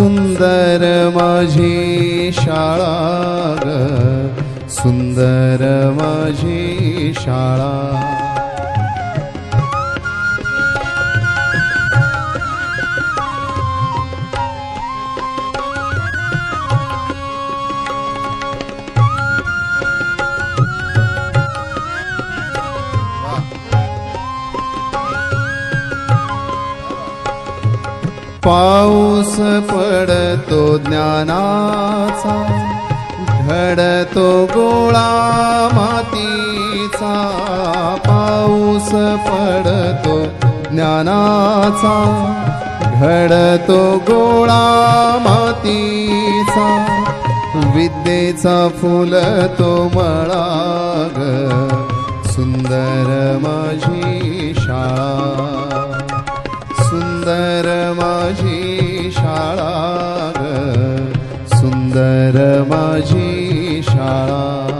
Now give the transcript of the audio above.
सुंदर माझी शाळा ग. सुंदर माझी शाळा. पाऊस पडतो ज्ञानाचा घडतो गोळा मातीचा. पाऊस पडतो ज्ञानाचा घडतो गोळा मातीचा. विद्येचा फुल तो मळाग ग सुंदर माझी सुंदर माझी शाळा सुंदर माझी शाळा.